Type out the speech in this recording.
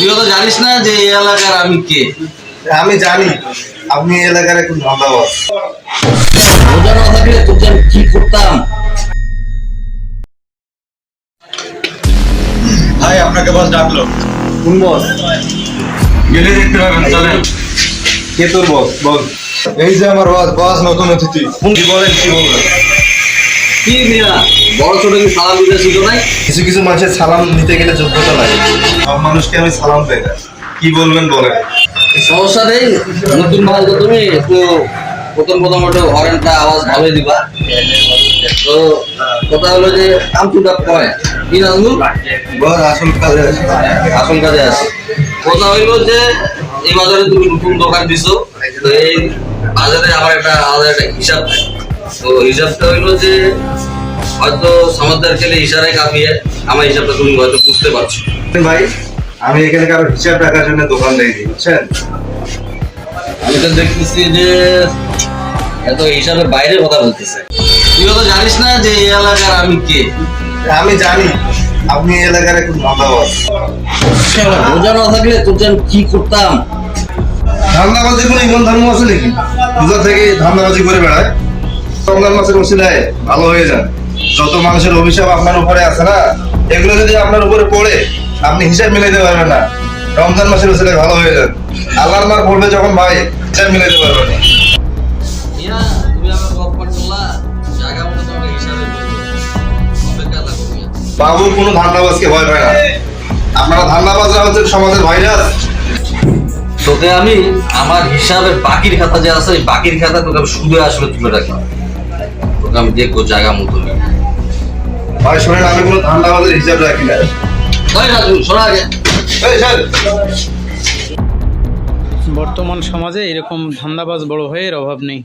তুইও তো জানিস না যে এই এলাকার আমি কে? আমি জানি। আপনি এলাকার একটু ধন্যবাদ বোঝা না থাকলে তোকে আমি কি করতাম? ভাই আপনাকে বস ডাকলো। কোন বস গেলে দেখতে পাবেন চলেন। কে তোর বস বল। এই যে আমার বস বস নতুন অতিথি। কি বলেন কি বলবেন? কি মিয়া? বড় ছোট কি সালাম দিতে শিখো নাই? কিছু কিছু মানুষের সালাম নিতে গেলে যোগ্যতা লাগে। সব মানুষকে আমি সালাম দেই। না কি বলবেন বলেন? সমস্যা নেই নতুন মাল তো তুমি একটু প্রথম প্রথম একটু হরেনটা আওয়াজ ভালোই দিবা। তো কথা হলো যে কামচুটা কয়? কি নাজমুল বস আসল কাজে আছে। আসল কাজে আছে কথা হইল যে এই বাজারে তুমি নতুন দোকান দিছো তো এই বাজারে আমার একটা আলাদা একটা হিসাব থাকে। তো হিসাবটা হইল যে হয়তো সমাজদার খেলে ইশারায় কাঁপিয়ে আমার হিসাবটা তুমি হয়তো বুঝতে পারছ। ভাই আমি এখানে কারও হিসাব রাখার জন্য দোকান দেই বুঝছেন? আমি তো দেখতেছি যে এত হিসাবের বাইরে কথা বলতেছে। তুইও তো জানিস না যে এই এলাকার আমি কে? আমি জানি আপনি এই এলাকার একটু বোঝা না থাকলে তোকে আমি কি করতাম? ধান্দাবাজি কোনো ইমান ধর্ম আছে নাকি? পূজা থেকে ধান্দাবাজি করে বেড়ায়। রমজান মাসের ওসিলায় ভালো হয়ে যান। যত মানুষের অভিশাপ আপনার উপরে আছে না এগুলো যদি আপনার উপরে পড়ে আপনি হিসাব মিলাইতে পারবেন না। রমজান মাসের ওসিলায় ভালো হয়ে যান আল্লাহর মার পড়বে যখন ভাই হিসাব মিলাইতে পারবেন না। কোনো ধান্দাবাজকে ভয় পায় না। আপনারা ধান্দাবাজরা হচ্ছে সমাজের ভাইরাস। তোকে আমি আমার হিসাবের বাকির খাতা যে আছে বাকির খাতা তোকে আমি সুদে আসলে তুলে রাখলাম। তোকে আমি দেখব জায়গা মতো ভাই শোনেন আমি কোনো হিসাব রাখি না। শোনা বর্তমান সমাজে এরকম ধান্দাবাজ বড় হয়ে এর অভাব নেই।